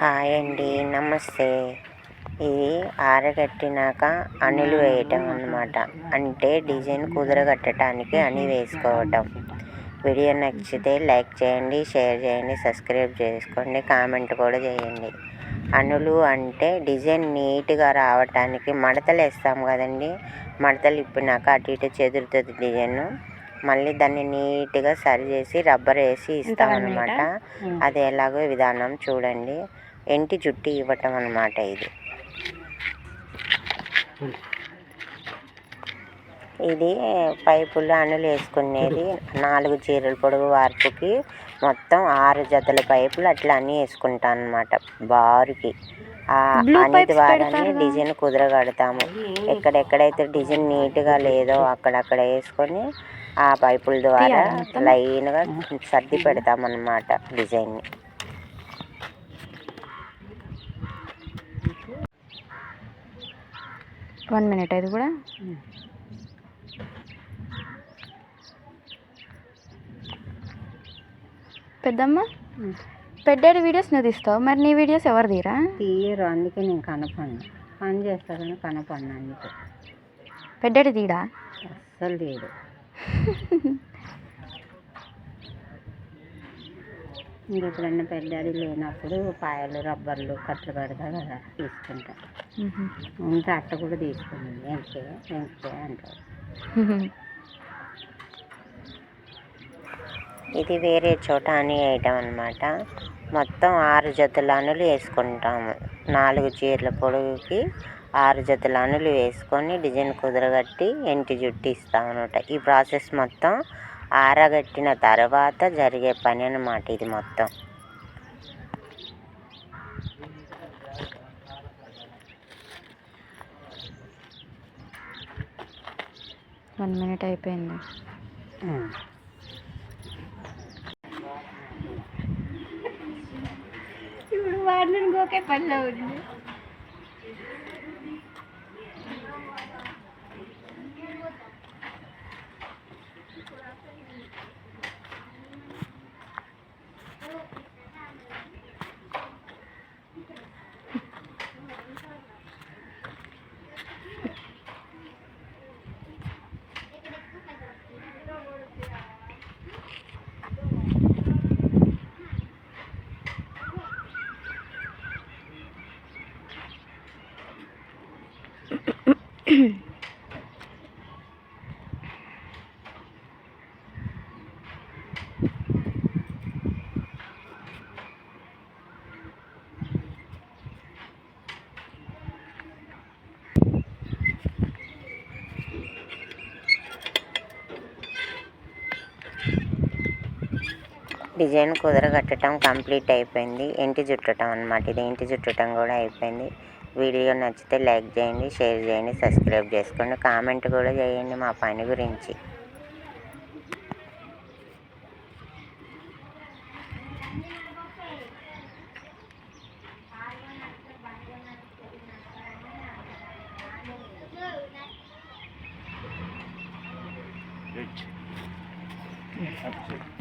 Hi అండి నమస్తే. ఇది ఆరగట్టినాక అణులు వేయటం అన్నమాట. అంటే డిజైన్ కుదరగట్టడానికి అని వేసుకోవటం. వీడియో నచ్చితే లైక్ చేయండి షేర్ చేయండి సబ్స్క్రైబ్ చేసుకోండి కామెంట్ కూడా చేయండి. అణులు అంటే డిజైన్ నీట్గా రావటానికి మడతలు వేస్తాం కదండి. మడతలు ఇప్పినాక అటు ఇటు చెదురుతుంది డిజైన్. మళ్ళీ దాన్ని నీట్గా సరి చేసి రబ్బర్ వేసి ఇస్తాం అనమాట అది ఎలాగో విధానం చూడండి. ఎంటి జుట్టు ఇవ్వటం అనమాట ఇది. ఇది పైపులు అణులు వేసుకునేది. నాలుగు చీరల పొడుగు వార్పుకి మొత్తం ఆరు జతల పైపులు అట్లా అన్నీ వేసుకుంటాను అనమాట బారుకి. ద్వారానే డిజైన్ కుదరగడతాము. ఎక్కడెక్కడైతే డిజైన్ నీట్గా లేదో అక్కడక్కడ వేసుకొని ఆ పైపుల ద్వారా లైన్గా సర్ది పెడతాం అన్నమాట డిజైన్ని. వన్ మినిట్ అది కూడా? పెద్దమ్మ? పెద్దాడి వీడియోస్ నువ్వు తీస్తావు? మరి నీ వీడియోస్ ఎవరు తీరా తీయరు అందుకే నేను కనపడిన. పని చేస్తానని కనపడిన అందుకే. పెద్దాడి తీడా అస్సలు తీయడు. ఇంక ఎప్పుడన్నా పెద్దాడి లేనప్పుడు పాయలు రబ్బర్లు కట్లు కడతా కదా తీసుకుంటా. ఇంకా అట్ట కూడా తీసుకుంది. ఎంకే ఎంకే అంటారు ఇది వేరే చోట అని వేయటం అనమాట మొత్తం ఆరు జతల అణులు వేసుకుంటాము. నాలుగు చీరల పొడవుకి ఆరు జతల అణులు వేసుకొని డిజైన్ కుదరగట్టి ఎంటి జుట్టు ఇస్తాం అనమాట ఈ ప్రాసెస్ మొత్తం ఆరగట్టిన తర్వాత జరిగే పని అన్నమాట ఇది మొత్తం. వన్ మినిట్ అయిపోయింది. पार्लर गो के उड़ने డిజైన్ కుదరగట్టడం కంప్లీట్ అయిపోయింది. ఇంటి చుట్టడం అనమాట ఇది ఇంటి చుట్టడం కూడా అయిపోయింది. వీడియో నచ్చితే లైక్ చేయండి షేర్ చేయండి సబ్స్క్రైబ్ చేసుకోండి కామెంట్ కూడా చేయండి మా పని గురించి.